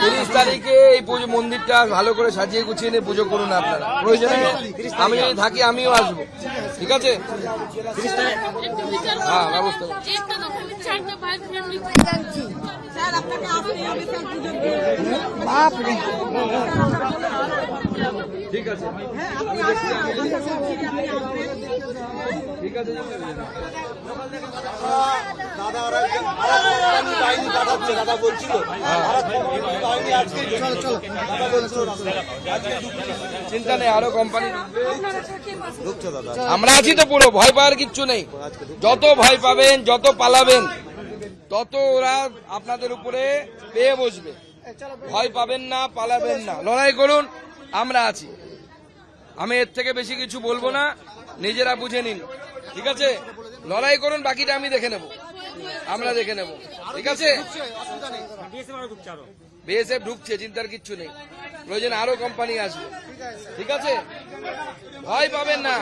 তিরিশ তারিখে এই পুজো মন্দিরটা ভালো করে সাজিয়ে গুছিয়ে নিয়ে পুজো করুন আপনারা। প্রয়োজনে আমি যদি থাকি আমিও আসব। ঠিক আছে? হ্যাঁ ব্যবস্থা ঠিক আছে। ঠিক আছে দাদা আর বাহিনী পাঠাচ্ছে দাদা বলছিল। বাহিনী আজকে দাদা বলছিল। চিন্তা নেই আরও কোম্পানি ঢুকছে দাদা। আমরা আছি তো পুরো ভয় পাওয়ার কিচ্ছু নেই। যত ভয় পাবেন যত পালাবেন তত ওরা আপনাদের উপরে পেয়ে বসবে। ভয় পাবেন না পালাবেন না। লড়াই করুন আমরা আছি। আমি এর থেকে বেশি কিছু বলব না। নিজেরা বুঝে নিন। ঠিক আছে? লড়াই করুন, বাকিটা আমি দেখে নেব। আমরা দেখে নেব। ঠিক আছে? বিএসএফ ঢুকছে, চিন্তার কিচ্ছু নেই। প্রয়োজন আরও কোম্পানি আসবে। ঠিক আছে? ভয় পাবেন না।